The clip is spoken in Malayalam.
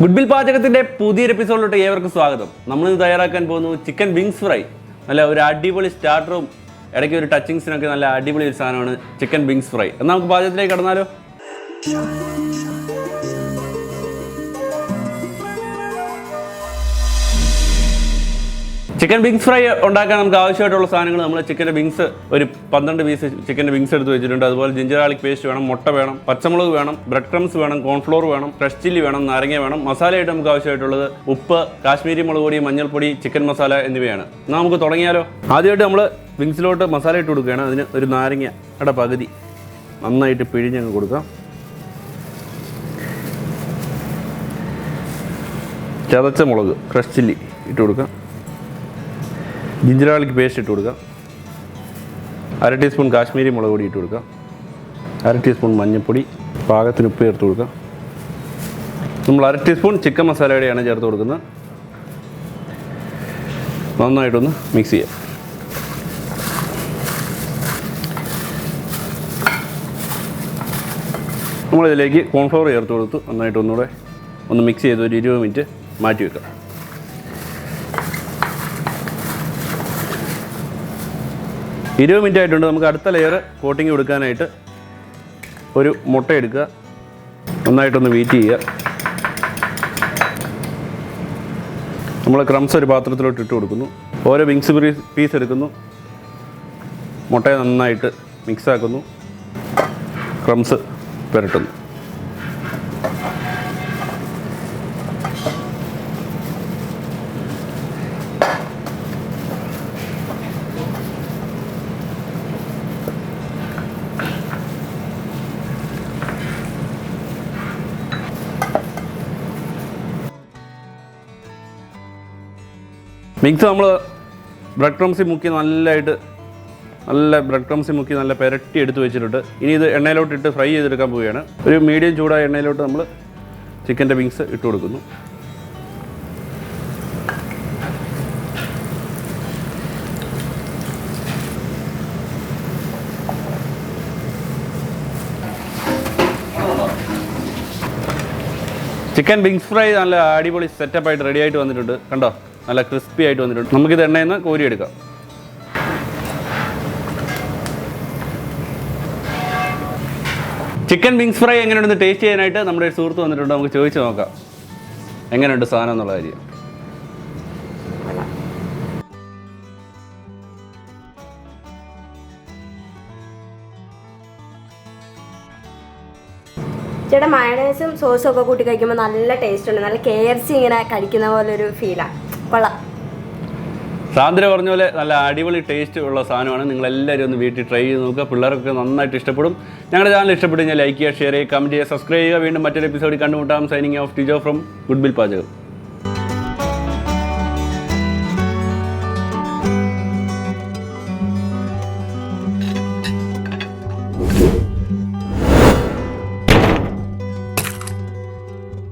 ഗുഡ്ബിൽ പാചകത്തിന്റെ പുതിയൊരു എപ്പിസോഡിലോട്ട് ഏവർക്കും സ്വാഗതം. നമ്മൾ ഇത് തയ്യാറാക്കാൻ പോകുന്നു ചിക്കൻ വിങ്സ് ഫ്രൈ. നല്ല ഒരു അടിപൊളി സ്റ്റാർട്ടറും ഇടയ്ക്ക് ഒരു ടച്ചിങ്സിനൊക്കെ നല്ല അടിപൊളി ഒരു സാധനമാണ് ചിക്കൻ വിങ്സ് ഫ്രൈ. എന്നാൽ നമുക്ക് പാചകത്തിലേക്ക് കടന്നാലോ? ചിക്കൻ വിങ്സ് ഫ്രൈ ഉണ്ടാക്കാൻ നമുക്ക് ആവശ്യമായിട്ടുള്ള സാധനങ്ങൾ നമ്മൾ ചിക്കന്റെ വിങ്സ് ഒരു പന്ത്രണ്ട് പീസ് ചിക്കന്റെ വിങ്സ് എടുത്ത് വെച്ചിട്ടുണ്ട്. അതുപോലെ ജിഞ്ചർ ആളിക് പേസ്റ്റ് വേണം മുട്ട വേണം പച്ചമുളക് വേണം ബ്രെഡ് ക്രംസ് വേണം കോൺഫ്ലോർ വേണം ഫ്രഷ് ചില്ലി വേണം നാരങ്ങ വേണം. മസാലയായിട്ട് നമുക്ക് ആവശ്യമായിട്ടുള്ളത് ഉപ്പ് കാശ്മീരി മുളക് പൊടി മഞ്ഞൾപ്പൊടി ചിക്കൻ മസാല എന്നിവയാണ്. എന്നാൽ നമുക്ക് തുടങ്ങിയാലോ? ആദ്യമായിട്ട് നമ്മൾ വിങ്സിലോട്ട് മസാല ഇട്ട് കൊടുക്കുകയാണ്. അതിന് ഒരു നാരങ്ങയുടെ പകുതി നന്നായിട്ട് പിഴിഞ്ഞങ്ങ് കൊടുക്കാം. ചതച്ച മുളക് ഫ്രഷ് ചില്ലി ഇട്ട് കൊടുക്കാം. ജിഞ്ചർ ഗാർലിക് പേസ്റ്റ് ഇട്ട് കൊടുക്കുക അര ടീസ്പൂൺ കാശ്മീരി മുളക് പൊടി ഇട്ട് കൊടുക്കുക അര ടീസ്പൂൺ മഞ്ഞൾപ്പൊടി പാകത്തിന് ഉപ്പ് ചേർത്ത് കൊടുക്കുക നമ്മൾ അര ടീസ്പൂൺ ചിക്കൻ മസാലയുടെയാണ് ചേർത്ത് കൊടുക്കുന്നത്. നന്നായിട്ടൊന്ന് മിക്സ് ചെയ്യാം. നമ്മളിതിലേക്ക് കോൺഫ്ലവർ ചേർത്ത് കൊടുത്ത്. നന്നായിട്ട് ഒന്നുകൂടെ ഒന്ന് മിക്സ് ചെയ്ത് ഒരു ഇരുപത് മിനിറ്റ് മാറ്റി വെക്കാം. ഇരുപത് മിനിറ്റ് ആയിട്ടുണ്ട്. നമുക്ക് അടുത്ത ലെയർ കോട്ടിങ് കൊടുക്കാനായിട്ട് ഒരു മുട്ട എടുക്കുക. നന്നായിട്ടൊന്ന് വീറ്റ് ചെയ്യുക. നമ്മൾ ക്രംസ് ഒരു പാത്രത്തിലോട്ട് ഇട്ട് കൊടുക്കുന്നു. ഓരോ വിങ്സ് പീസ് എടുക്കുന്നു. മുട്ടയെ നന്നായിട്ട് മിക്സാക്കുന്നു ക്രംസ് പുരട്ടുന്നു. മിക്സ് നമ്മൾ ബ്രെഡ് ക്രംസിൽ മുക്കി നല്ലതായിട്ട് നല്ല ബ്രെഡ് ക്രംസിൽ മുക്കി നല്ല പെരട്ടി എടുത്ത് വെച്ചിട്ടുണ്ട്. ഇനി ഇത് എണ്ണയിലോട്ട് ഇട്ട് ഫ്രൈ ചെയ്തെടുക്കാൻ പോവുകയാണ്. ഒരു മീഡിയം ചൂടായ എണ്ണയിലോട്ട് നമ്മൾ ചിക്കന്റെ വിങ്സ് ഇട്ട് കൊടുക്കുന്നു. ചിക്കൻ വിങ്സ് ഫ്രൈ നല്ല അടിപൊളി സെറ്റപ്പായിട്ട് റെഡി ആയിട്ട് വന്നിട്ടുണ്ട്. കണ്ടോ? നല്ല ക്രിസ്പി ആയിട്ട് വന്നിട്ടുണ്ട്. നമുക്കിത് എണ്ണയിൽ നിന്ന് കോരിയെടുക്കാം. ചിക്കൻ വിങ്സ് ഫ്രൈ എങ്ങനെയുണ്ടെന്ന് ടേസ്റ്റ് ചെയ്യാനായിട്ട് നമ്മുടെ ഒരു സുഹൃത്ത് വന്നിട്ടുണ്ട്. നമുക്ക് ചോദിച്ചു നോക്കാം. എങ്ങനെയുണ്ട് സാധനം എന്നുള്ള കാര്യം. ചേട്ടാ മയണൈസും സോസും ഒക്കെ കൂട്ടി കഴിക്കുമ്പോൾ നല്ല ടേസ്റ്റ് ഉണ്ട്. നല്ല കെ സി ഇങ്ങനെ കഴിക്കുന്ന പോലെ ഒരു ഫീലാണ് കൊള്ളാം സാന്ദ്ര പറഞ്ഞ പോലെ നല്ല അടിപൊളി ടേസ്റ്റ് ഉള്ള സാധനമാണ്. നിങ്ങൾ എല്ലാവരും ഒന്ന് വീട്ടിൽ ട്രൈ ചെയ്ത് നോക്കുക. പിള്ളേർക്ക് നന്നായിട്ട് ഇഷ്ടപ്പെടും. ഞങ്ങളുടെ ചാനൽ ഇഷ്ടപ്പെട്ടു കഴിഞ്ഞാൽ ലൈക്ക് ചെയ്യുക ഷെയർ ചെയ്യുക കമന്റ് ചെയ്യുക സബ്സ്ക്രൈബ് ചെയ്യുക. വീണ്ടും മറ്റൊരു എപ്പിസോഡിൽ കണ്ടുമുട്ടാം. Signing off Tijo from good bill പാചകം